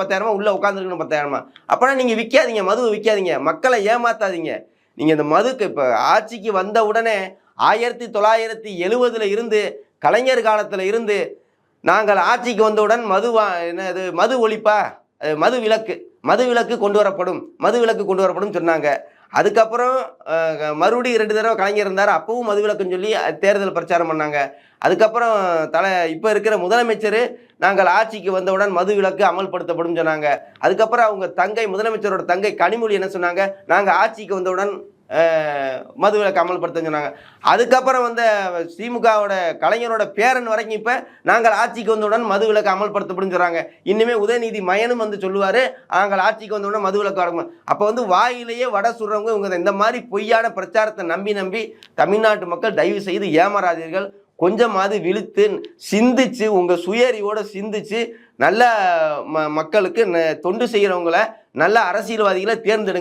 பத்தாயிரமா உள்ள உட்காந்துருக்கணும் பத்தாயிரமா. அப்பனா நீங்க விற்காதீங்க மது விற்காதீங்க மக்களை ஏமாத்தாதீங்க. நீங்க இந்த மதுக்கு இப்ப ஆட்சிக்கு வந்த உடனே ஆயிரத்தி தொள்ளாயிரத்தி எழுவதுல இருந்து கலைஞர் காலத்துல இருந்து நாங்கள் ஆட்சிக்கு வந்தவுடன் மது என்ன என்னது மது ஒழிப்பா? மது விலக்கு மது விலக்கு கொண்டு வரப்படும் மது விலக்கு கொண்டு வரப்படும் சொன்னாங்க. அதுக்கப்புறம் மறுபடியும் ரெண்டு தடவை கலைஞர் இருந்தார். அப்பவும் மதுவிலக்குன்னு சொல்லி தேர்தல் பிரச்சாரம் பண்ணாங்க. அதுக்கப்புறம் தலை இப்போ இருக்கிற முதலமைச்சர் நாங்கள் ஆட்சிக்கு வந்தவுடன் மது விலக்கு அமல்படுத்தப்படும் சொன்னாங்க. அதுக்கப்புறம் அவங்க தங்கை முதலமைச்சரோட தங்கை கனிமொழி என்ன சொன்னாங்க? நாங்கள் ஆட்சிக்கு வந்தவுடன் மதுவிலக்கு மது சொன்னாங்க. அதுக்கப்புறம் வந்த திமுகவோட கலைஞரோட பேரன் வரைக்கும் இப்போ நாங்கள் ஆட்சிக்கு வந்தவுடன் மது விலக்கு அமல்படுத்தப்படும் சொல்கிறாங்க இன்னுமே உதயநிதி மயனும் வந்து சொல்லுவார். நாங்கள் ஆட்சிக்கு வந்தவுடன் மது விலக்கு வழங்கும் அப்போ வந்து வாயிலேயே வடை சுடுறவங்க இவங்க இந்த மாதிரி பொய்யான பிரச்சாரத்தை நம்பி நம்பி தமிழ்நாட்டு மக்கள் தயவு செய்து ஏமாறாதீர்கள். கொஞ்சமாவது விழுத்து சிந்திச்சு உங்கள் சுயறிவோடு சிந்திச்சு நல்ல ம மக்களுக்கு ந- தொண்டு செய்கிறவங்கள நல்ல அரசியல்வாதிகளை தேர்ந்தெடுங்க.